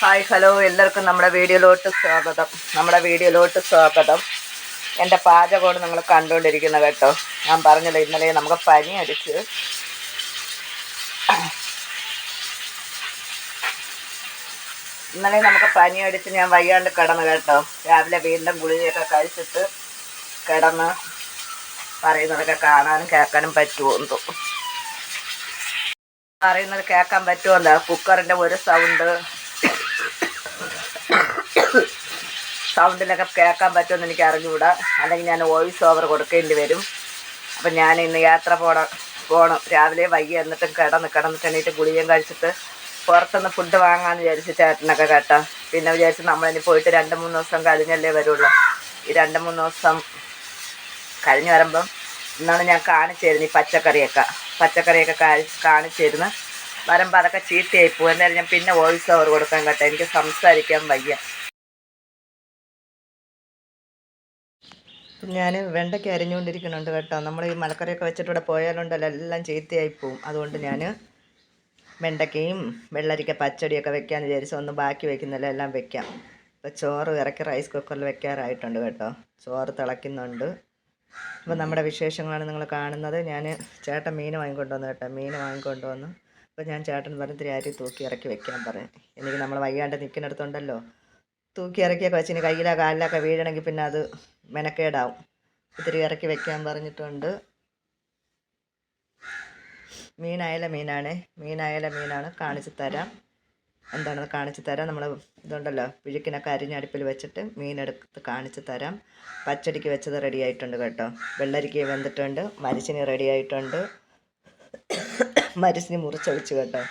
Hi hello. എല്ലാവർക്കും നമ്മുടെ വീഡിയോയിലോട്ട് സ്വാഗതം. നമ്മുടെ വീഡിയോയിലോട്ട് സ്വാഗതം. എന്റെ പാചകമാണ് നിങ്ങൾ കണ്ടുകൊണ്ടിരിക്കുന്നത് കേട്ടോ. ഞാൻ പറഞ്ഞല്ലോ ഇന്നലെ നമുക്ക് പനി അടിച്ച്. ഇന്നലെ നമുക്ക് പനി അടിച്ച് ഞാൻ വയ്യാണ്ട് കിടന്നു കേട്ടോ. രാവിലെ വീണ്ടും ഗുളികയൊക്കെ കഴിച്ചിട്ട് കിടന്ന് പറയുന്നതൊക്കെ കാണാനും കേൾക്കാനും പറ്റുമോ എന്തോ. പറയുന്നത് കേൾക്കാൻ പറ്റുമോ കുക്കറിന്റെ ഒരു സൗണ്ട് സൗണ്ടിലൊക്കെ കേൾക്കാൻ പറ്റുമെന്ന് എനിക്ക് അറിഞ്ഞുകൂടാ അല്ലെങ്കിൽ ഞാൻ വോയിസ് ഓവർ കൊടുക്കേണ്ടി വരും. അപ്പം ഞാൻ ഇന്ന് യാത്ര പോണം പോകണം രാവിലെ വൈകി എന്നിട്ടും കിടന്ന് കിടന്നിട്ട് എണീറ്റ് ഗുളികയും കഴിച്ചിട്ട് പുറത്തുനിന്ന് ഫുഡ് വാങ്ങാമെന്ന് വിചാരിച്ച് ചേട്ടനൊക്കെ കേട്ടോ. പിന്നെ വിചാരിച്ച് നമ്മളിനി പോയിട്ട് രണ്ട് മൂന്ന് ദിവസം കഴിഞ്ഞല്ലേ വരുള്ളൂ. ഈ രണ്ട് മൂന്ന് ദിവസം കഴിഞ്ഞ് വരുമ്പം ഇന്നാണ് ഞാൻ കാണിച്ചു തരുന്നത് ഈ പച്ചക്കറിയൊക്കെ. പച്ചക്കറിയൊക്കെ കാണിച്ചു തരുന്നു വരുമ്പോൾ അതൊക്കെ ചീത്തയായി പോകും എന്തായാലും ഞാൻ പിന്നെ വോയിസ് ഓവർ കൊടുക്കാൻ കേട്ടോ. എനിക്ക് സംസാരിക്കാൻ വയ്യ. ഞാൻ വെണ്ടയ്ക്ക് അരിഞ്ഞുകൊണ്ടിരിക്കുന്നുണ്ട് കേട്ടോ. നമ്മൾ ഈ മലക്കറിയൊക്കെ വെച്ചിട്ട് ഇവിടെ പോയാലുണ്ടല്ലോ എല്ലാം ചീത്തയായി പോവും. അതുകൊണ്ട് ഞാൻ വെണ്ടയ്ക്കയും വെള്ളരിക്ക പച്ചടിയൊക്കെ വെക്കാമെന്ന് വിചാരിച്ചു ഒന്ന് ബാക്കി വെക്കുന്നില്ല എല്ലാം വെക്കാം. ഇപ്പോൾ ചോറ് ഇറക്കി റൈസ് കുക്കറിൽ വെക്കാറായിട്ടുണ്ട് കേട്ടോ. ചോറ് തിളയ്ക്കുന്നുണ്ട്. അപ്പോൾ നമ്മുടെ വിശേഷങ്ങളാണ് നിങ്ങൾ കാണുന്നത്. ഞാൻ ചേട്ടൻ മീൻ വാങ്ങിക്കൊണ്ടുവന്നു കേട്ടോ. മീൻ വാങ്ങിക്കൊണ്ടുവന്നു. അപ്പോൾ ഞാൻ ചേട്ടൻ പറഞ്ഞ് ഇത്തിരി അരി തൂക്കി ഇറക്കി വെക്കാൻ പറഞ്ഞു. എനിക്ക് നമ്മൾ വയ്യാണ്ട് നിൽക്കുന്നിടത്തുണ്ടല്ലോ. തൂക്കി ഇറക്കിയൊക്കെ കൊച്ചിന് കയ്യിലോ കാലിലൊക്കെ വീഴണമെങ്കിൽ പിന്നെ അത് മെനക്കേടാവും. ഇത്തിരി ഇറക്കി വെക്കാൻ പറഞ്ഞിട്ടുണ്ട്. മീനായാല മീനാണ്. മീനായാല മീനാണ്. കാണിച്ചു തരാം. എന്താണെന്ന് കാണിച്ചു തരാം. നമ്മൾ ഇതുണ്ടല്ലോ പിഴുക്കിനൊക്കെ അരിഞ്ഞടുപ്പിൽ വെച്ചിട്ട് മീനെടുത്ത് കാണിച്ചു തരാം. പച്ചടിക്ക് വെച്ചത് റെഡി ആയിട്ടുണ്ട് കേട്ടോ. വെള്ളരിക്ക വെന്തിട്ടുണ്ട് മരിച്ചിനി റെഡി ആയിട്ടുണ്ട്. മരിച്ചിനി മുറിച്ചൊഴിച്ച് കേട്ടോ.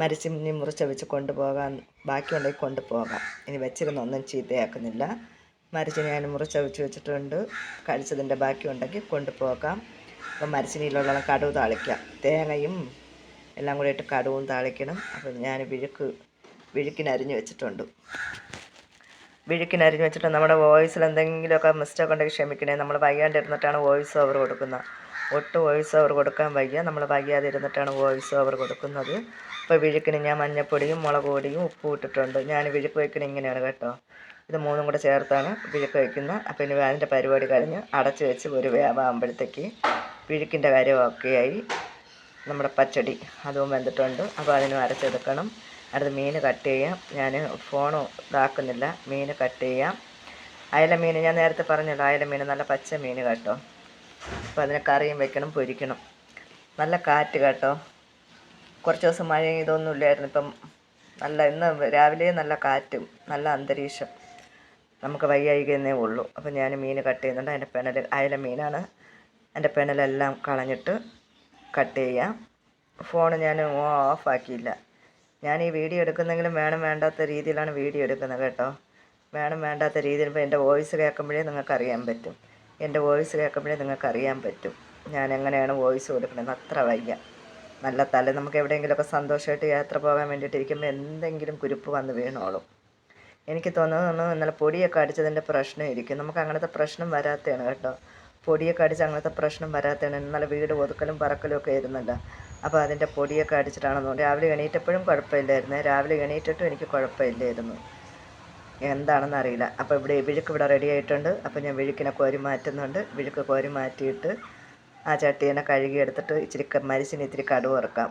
മരിച്ചിനി മുറിച്ചൊഴിച്ച് കൊണ്ടുപോകാൻ ബാക്കിയുണ്ടെങ്കിൽ കൊണ്ടുപോകാം. ഇനി വെച്ചിരുന്ന ഒന്നും ചീത്തയാക്കുന്നില്ല. മരിച്ചിനി ഞാൻ മുറിച്ചൊഴിച്ച് വെച്ചിട്ടുണ്ട്. കഴിച്ചതിന്റെ ബാക്കിയുണ്ടെങ്കിൽ കൊണ്ടുപോകാം. അപ്പം മരിച്ചിനിയിലുള്ള കടുവ് താളിക്കാം. തേങ്ങയും എല്ലാം കൂടി ഇട്ട് കടുവും താളിക്കണം. അപ്പം ഞാൻ വിഴുക്ക് വിഴുക്കിനരിഞ്ഞ് വെച്ചിട്ടുണ്ട്. വിഴുക്കിനരിഞ്ഞ് വെച്ചിട്ട് നമ്മുടെ വോയിസിൽ എന്തെങ്കിലുമൊക്കെ മിസ്റ്റേക്ക് ഉണ്ടെങ്കിൽ ക്ഷമിക്കണേ. നമ്മൾ വൈകാണ്ട് ഇരുന്നിട്ടാണ് വോയിസ് ഓവർ കൊടുക്കുന്നത്. ഒട്ടും വോയിസ് ഓവർ കൊടുക്കാൻ വയ്യ. നമ്മൾ വയ്യാതെ ഇരുന്നിട്ടാണ് വോയിസ് ഓവർ കൊടുക്കുന്നത്. അപ്പോൾ വിഴുക്കിന് ഞാൻ മഞ്ഞപ്പൊടിയും മുളക് പൊടിയും ഉപ്പും ഇട്ടിട്ടുണ്ട്. ഞാൻ വിഴുക്ക് വയ്ക്കുന്നത് ഇങ്ങനെയാണ് കേട്ടോ. ഇത് മൂന്നും കൂടെ ചേർത്താണ് വിഴുക്ക് വയ്ക്കുന്നത്. അപ്പോൾ ഇനി അതിന്റെ പരിപാടി കഴിഞ്ഞ് അടച്ച് വെച്ച് ഒരു വേവാകുമ്പോഴത്തേക്ക് വിഴുക്കിന്റെ കാര്യം ഓക്കെയായി നമ്മുടെ പച്ചടി അതും വെന്തിട്ടുണ്ട്. അപ്പോൾ അതിന് അരച്ചെടുക്കണം. അടുത്ത് മീൻ കട്ട് ചെയ്യാം. ഞാൻ ഫോൺ ഇതാക്കുന്നില്ല. മീൻ കട്ട് ചെയ്യാം. അയല മീൻ ഞാൻ നേരത്തെ പറഞ്ഞല്ലോ അയല മീൻ നല്ല പച്ച മീൻ കേട്ടോ. അപ്പോൾ അതിന് കറിയും വെക്കണം പൊരിക്കണം. നല്ല കാറ്റ് കേട്ടോ. കുറച്ച് ദിവസം മഴ ഇതൊന്നും ഇല്ലായിരുന്നു. ഇപ്പം നല്ല ഇന്ന് രാവിലെ നല്ല കാറ്റും നല്ല അന്തരീക്ഷം. നമുക്ക് വയ്യായികന്നേ ഉള്ളൂ. അപ്പോൾ ഞാൻ മീൻ കട്ട് ചെയ്യുന്നുണ്ട്. അതിന്റെ പെനൽ അയല മീനാണ്. എന്റെ പെനലെല്ലാം കളഞ്ഞിട്ട് കട്ട് ചെയ്യാം ഫോൺ ഞാൻ ഓഫാക്കിയില്ല. ഞാൻ ഈ വീഡിയോ എടുക്കുന്നെങ്കിലും വേണം വേണ്ടാത്ത രീതിയിലാണ് വീഡിയോ എടുക്കുന്നത് കേട്ടോ. വേണം വേണ്ടാത്ത രീതിയിൽ ഇപ്പോൾ എന്റെ വോയിസ് കേൾക്കുമ്പോഴേ നിങ്ങൾക്ക് അറിയാൻ പറ്റും. എന്റെ വോയിസ് കേൾക്കുമ്പോഴേ നിങ്ങൾക്ക് അറിയാൻ പറ്റും. ഞാൻ എങ്ങനെയാണ് വോയിസ് കൊടുക്കുന്നത് അത്ര വയ്യ. നല്ല തല നമുക്ക് എവിടെയെങ്കിലുമൊക്കെ സന്തോഷമായിട്ട് യാത്ര പോകാൻ വേണ്ടിയിട്ട് ഇരിക്കുമ്പോൾ എന്തെങ്കിലും കുരുപ്പ് വന്ന് വീണോളും. എനിക്ക് തോന്നുന്നു ഇന്നലെ പൊടിയൊക്കെ അടിച്ചതിന്റെ പ്രശ്നം ഇരിക്കും. നമുക്ക് അങ്ങനത്തെ പ്രശ്നം വരാത്തതാണ് കേട്ടോ. പൊടിയൊക്കെ അടിച്ച് അങ്ങനത്തെ പ്രശ്നം വരാത്തതാണ്. ഇന്നലെ വീട് ഒതുക്കലും പറക്കലും ഒക്കെ ആയിരുന്നല്ലോ. അപ്പോൾ അതിന്റെ പൊടിയൊക്കെ അടിച്ചിട്ടാണെന്ന് രാവിലെ എണീറ്റപ്പോഴും കുഴപ്പമില്ലായിരുന്നു. രാവിലെ എണീറ്റിട്ടും എനിക്ക് കുഴപ്പമില്ലായിരുന്നു. എന്താണെന്ന് അറിയില്ല. അപ്പോൾ ഇവിടെ വിഴുക്ക് ഇവിടെ റെഡി ആയിട്ടുണ്ട്. അപ്പോൾ ഞാൻ വിഴുക്കിനെ കോരി മാറ്റുന്നുണ്ട്. വിഴുക്ക് കോരി മാറ്റിയിട്ട് ആ ചട്ടീനെ കഴുകി എടുത്തിട്ട് ഇച്ചിരി മരിച്ചിന് ഇത്തിരി കടുവ് ഇറക്കാം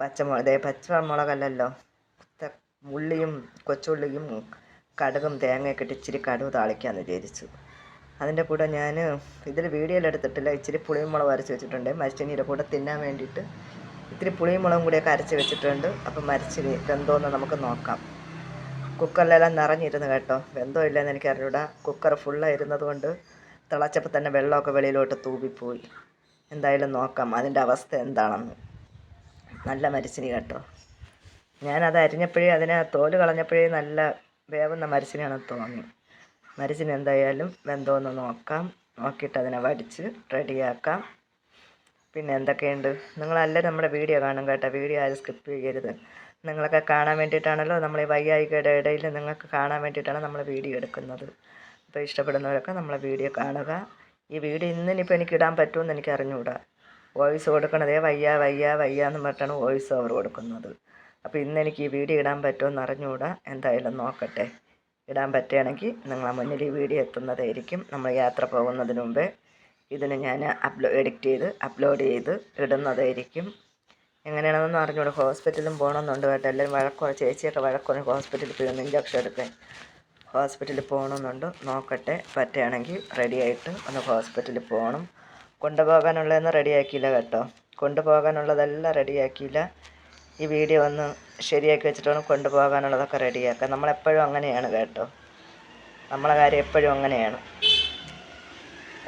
പച്ചമുളക് ഇതേ പച്ചമുളകല്ലല്ലോ. ഉള്ളിയും കൊച്ചുള്ളിയും കടുകും തേങ്ങയൊക്കെ ഇട്ട് ഇച്ചിരി കടുവ് താളിക്കാമെന്ന് വിചാരിച്ചു. അതിന്റെ കൂടെ ഞാൻ ഇതിൽ വീഡിയോയിൽ എടുത്തിട്ടില്ല ഇച്ചിരി പുളിയും മുളക് അരച്ച് വെച്ചിട്ടുണ്ട്. മരിച്ചിനിയുടെ കൂടെ തിന്നാൻ വേണ്ടിയിട്ട് ഇത്തിരി പുളിയും മുളകും കൂടിയൊക്കെ അരച്ച് വെച്ചിട്ടുണ്ട്. അപ്പം മരച്ചിനി വെന്തോന്ന് നമുക്ക് നോക്കാം. കുക്കറിലെല്ലാം നിറഞ്ഞിരുന്നു കേട്ടോ. വെന്തോ ഇല്ലെന്ന് എനിക്ക് അറിഞ്ഞൂടാ കുക്കർ ഫുള്ളായിരുന്നത് കൊണ്ട് തിളച്ചപ്പോൾ തന്നെ വെള്ളമൊക്കെ വെളിയിലോട്ട് തൂവിപ്പോയി. എന്തായാലും നോക്കാം അതിന്റെ അവസ്ഥ എന്താണെന്ന്. നല്ല മരച്ചിനി കേട്ടോ. ഞാനത് അരിഞ്ഞപ്പോഴേ അതിനെ തോൽ കളഞ്ഞപ്പോഴേ നല്ല വേവുന്ന മരിച്ചിനാണെന്ന് തോന്നി. മരിച്ചിന് എന്തായാലും വെന്തോന്ന് നോക്കാം. നോക്കിയിട്ട് അതിനെ വടിച്ച് റെഡിയാക്കാം. പിന്നെ എന്തൊക്കെയുണ്ട്? നിങ്ങളെല്ലാവരും നമ്മുടെ വീഡിയോ കാണും കേട്ടോ. വീഡിയോ ആരും സ്കിപ്പ് ചെയ്യരുത്. നിങ്ങളൊക്കെ കാണാൻ വേണ്ടിയിട്ടാണല്ലോ നമ്മൾ ഈ വയ്യായികയുടെ ഇടയിൽ നിങ്ങൾക്ക് കാണാൻ വേണ്ടിയിട്ടാണ് നമ്മൾ വീഡിയോ എടുക്കുന്നത്. അപ്പോൾ ഇഷ്ടപ്പെടുന്നവരൊക്കെ നമ്മളെ വീഡിയോ കാണുക. ഈ വീഡിയോ ഇന്നിനിപ്പോൾ എനിക്ക് ഇടാൻ പറ്റുമെന്ന് എനിക്ക് അറിഞ്ഞുകൂടാ. വോയിസ് കൊടുക്കണതേ വയ്യ വയ്യ വയ്യ എന്ന് പറഞ്ഞിട്ടാണ് വോയിസ് ഓവർ കൊടുക്കുന്നത്. അപ്പോൾ ഇന്ന് എനിക്ക് ഈ വീഡിയോ ഇടാൻ പറ്റുമെന്ന് അറിഞ്ഞുകൂടാ. എന്തായാലും നോക്കട്ടെ. ഇടാൻ പറ്റുകയാണെങ്കിൽ നിങ്ങളെ മുന്നിൽ ഈ വീഡിയോ എത്തുന്നതായിരിക്കും. നമ്മൾ യാത്ര പോകുന്നതിന് മുമ്പേ ഇതിന് ഞാൻ അപ്ലോ എഡിറ്റ് ചെയ്ത് അപ്ലോഡ് ചെയ്ത് ഇടുന്നതായിരിക്കും. എങ്ങനെയാണെന്നൊന്നും അറിഞ്ഞൂടെ ഹോസ്പിറ്റലും പോകണമെന്നുണ്ട് കേട്ടോ. എല്ലാവരും വഴക്കോ ചേച്ചിയൊക്കെ വഴക്കോ ഹോസ്പിറ്റലിൽ പോയി ഒന്ന് ഇഞ്ചക്ഷൻ എടുക്കാൻ ഹോസ്പിറ്റലിൽ പോകണമെന്നുണ്ട്. നോക്കട്ടെ. പറ്റുകയാണെങ്കിൽ റെഡിയായിട്ട് ഒന്ന് ഹോസ്പിറ്റലിൽ പോകണം. കൊണ്ടുപോകാനുള്ളതൊന്നും റെഡിയാക്കിയില്ല കേട്ടോ. കൊണ്ടുപോകാനുള്ളതെല്ലാം റെഡിയാക്കിയില്ല ഈ വീഡിയോ ഒന്ന് ശരിയാക്കി വെച്ചിട്ട് വേണം കൊണ്ടുപോകാനുള്ളതൊക്കെ റെഡിയാക്കാം. നമ്മളെപ്പോഴും അങ്ങനെയാണ് കേട്ടോ. നമ്മളെ കാര്യം എപ്പോഴും അങ്ങനെയാണ്.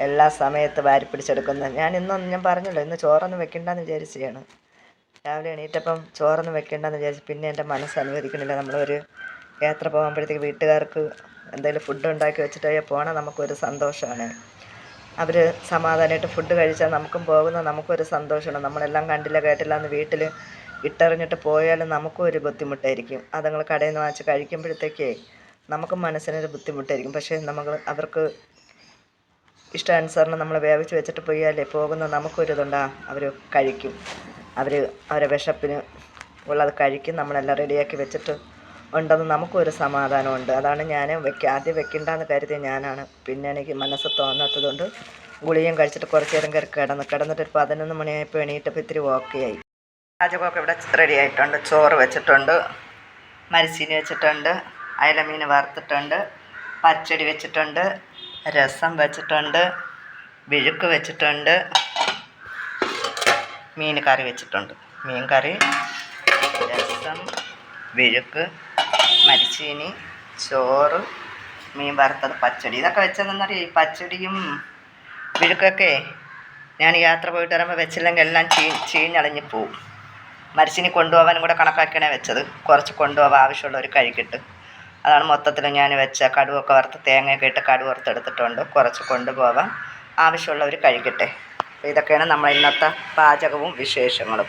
എല്ലാ സമയത്ത് വാരി പിടിച്ചെടുക്കുന്നത് ഞാൻ ഇന്നൊന്നും ഞാൻ പറഞ്ഞല്ലോ ഇന്ന് ചോറൊന്നും വെക്കണ്ടെന്ന് വിചാരിച്ചാണ് രാവിലെ എണീറ്റപ്പം ചോറൊന്നും വെക്കണ്ടെന്ന് വിചാരിച്ചു പിന്നെ എന്റെ മനസ്സ് അനുവദിക്കണില്ല നമ്മളൊരു യാത്ര പോകുമ്പോഴത്തേക്ക് വീട്ടുകാർക്ക് എന്തെങ്കിലും ഫുഡ് ഉണ്ടാക്കി വെച്ചിട്ട് പോകണം നമുക്കൊരു സന്തോഷമാണ്. അവർ സമാധാനമായിട്ട് ഫുഡ് കഴിച്ചാൽ നമുക്കും പോകുന്ന നമുക്കൊരു സന്തോഷമാണ്. നമ്മളെല്ലാം കണ്ടില്ല കേട്ടില്ല എന്ന് വീട്ടിൽ ഇട്ടെറിഞ്ഞിട്ട് പോയാലും നമുക്കും ഒരു ബുദ്ധിമുട്ടായിരിക്കും അതങ്ങൾ കടയിൽ നിന്ന് വാങ്ങിച്ച് കഴിക്കുമ്പോഴത്തേക്കേ നമുക്കും മനസ്സിനൊരു ബുദ്ധിമുട്ടായിരിക്കും. പക്ഷേ നമ്മൾ അവർക്ക് ഇഷ്ടാനുസരണം നമ്മൾ വേവിച്ച് വെച്ചിട്ട് പോയാലേ പോകുന്ന നമുക്കൊരിതുണ്ടാ അവർ കഴിക്കും. അവർ അവരെ വിശപ്പിന് ഉള്ളത് കഴിക്കും. നമ്മളെല്ലാം റെഡിയാക്കി വെച്ചിട്ട് ഉണ്ടെന്ന് നമുക്കൊരു സമാധാനമുണ്ട്. അതാണ് ഞാൻ വെക്ക ആദ്യം വെക്കണ്ടെന്ന് കരുതിയ ഞാനാണ്. പിന്നെ എനിക്ക് മനസ്സ് തോന്നാത്തതുകൊണ്ട് ഗുളിയും കഴിച്ചിട്ട് കുറച്ച് നേരം കയറി കിടന്ന് കിടന്നിട്ട് ഒരു പതിനൊന്ന് മണിയായപ്പോൾ എണീറ്റപ്പോൾ ഇത്തിരി ഓക്കെ ആയി. പാചകമൊക്കെ ഇവിടെ റെഡി ആയിട്ടുണ്ട്. ചോറ് വെച്ചിട്ടുണ്ട് മരിച്ചീനി വെച്ചിട്ടുണ്ട് അയലമീൻ വറുത്തിട്ടുണ്ട് പച്ചടി വെച്ചിട്ടുണ്ട് രസം വെച്ചിട്ടുണ്ട് വിഴുക്ക് വെച്ചിട്ടുണ്ട് മീൻ കറി വെച്ചിട്ടുണ്ട്. മീൻ കറി രസം വിഴുക്ക് മരിച്ചീനി ചോറ് മീൻ വറുത്തത് പച്ചടി. ഇതൊക്കെ വെച്ചതെന്നറിയാം ഈ പച്ചടിയും വിഴുക്കൊക്കെ ഞാൻ യാത്ര പോയിട്ട് വരുമ്പോൾ വെച്ചില്ലെങ്കിൽ എല്ലാം ചീ ചീഞ്ഞളഞ്ഞ് പോവും. മരിച്ചിനി കൊണ്ടുപോകാനും കൂടെ കണക്കാക്കിയാണ് വെച്ചത്. കുറച്ച് കൊണ്ടുപോകാൻ ആവശ്യമുള്ളവർ കഴിക്കിട്ട് അതാണ് മൊത്തത്തിൽ ഞാൻ വെച്ച കടുവൊക്കെ വറുത്ത് തേങ്ങയൊക്കെ ഇട്ട് കടുവ് വറുത്തെടുത്തിട്ടുണ്ട്. കുറച്ച് കൊണ്ടുപോകാൻ ആവശ്യമുള്ളവർ കഴിക്കട്ടെ അപ്പോൾ ഇതൊക്കെയാണ് നമ്മൾ ഇന്നത്തെ പാചകവും വിശേഷങ്ങളും.